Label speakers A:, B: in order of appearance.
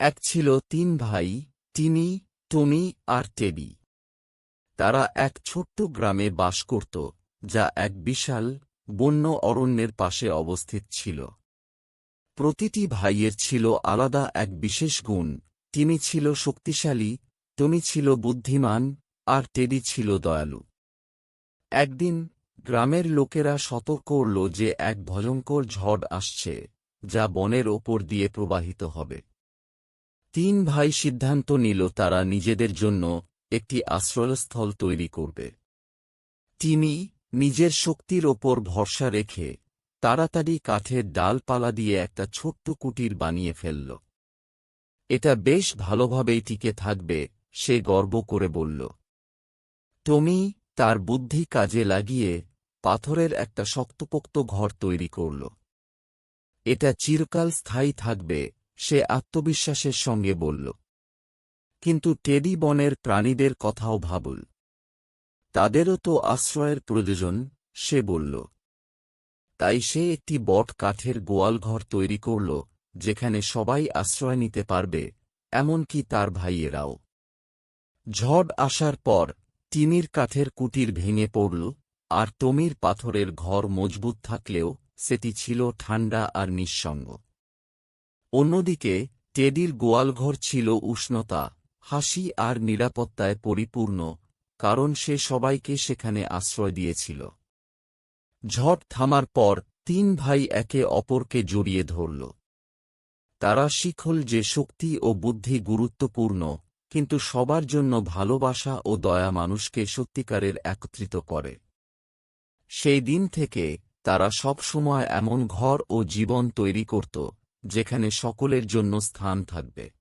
A: এক ছিল তিন ভাই টিনি টনি আর টেডি। তারা এক ছোট্ট গ্রামে বাস করত, যা এক বিশাল বন্য অরণ্যের পাশে অবস্থিত ছিল। প্রতিটি ভাইয়ের ছিল আলাদা এক বিশেষ গুণ, তিনি ছিল শক্তিশালী, টনি ছিল বুদ্ধিমান, আর টেডি ছিল দয়ালু। একদিন গ্রামের লোকেরা সতর্ক করল যে এক ভয়ঙ্কর ঝড় আসছে, যা বনের ওপর দিয়ে প্রবাহিত হবে। তিন ভাই সিদ্ধান্ত নিল তারা নিজেদের জন্য একটি আশ্রয়স্থল তৈরি করবে। তিনি নিজের শক্তির ওপর ভরসা রেখে তাড়াতাড়ি কাঠের ডালপালা দিয়ে একটা ছোট্ট কুটির বানিয়ে ফেলল। এটা বেশ ভালোভাবেই টিকে থাকবে, সে গর্ব করে বলল। টমি, তার বুদ্ধি কাজে লাগিয়ে পাথরের একটা শক্তপোক্ত ঘর তৈরি করল। এটা চিরকাল স্থায়ী থাকবে সে আত্মবিশ্বাসের সঙ্গে বলল, কিন্তু টেডি বনের প্রাণীদের কথাও ভাবুল তাদেরও তো আশ্রয়ের প্রয়োজন, সে বলল। তাই সে একটি বট কাঠের গোয়ালঘর তৈরি করল, যেখানে সবাই আশ্রয় নিতে পারবে, এমনকি তার ভাইয়েরাও। ঝড় আসার পর টিনির কাঠের কুটির ভেঙে পড়ল, আর টমির পাথরের ঘর মজবুত থাকলেও সেটি ছিল ঠান্ডা আর নিঃসঙ্গ। অন্যদিকে, টেডির গোয়ালঘর ছিল উষ্ণতা, হাসি আর নিরাপত্তায় পরিপূর্ণ, কারণ সে সবাইকে সেখানে আশ্রয় দিয়েছিল। ঝড় থামার পর, তিন ভাই একে অপরকে জড়িয়ে ধরল। তারা শিখল যে শক্তি ও বুদ্ধি গুরুত্বপূর্ণ, কিন্তু সবার জন্য ভালোবাসা ও দয়া মানুষকে সত্যিকারের একত্রিত করে। সেই দিন থেকে, তারা সব সময় এমন ঘর ও জীবন তৈরি করত যেখানে সকলের জন্য স্থান থাকবে।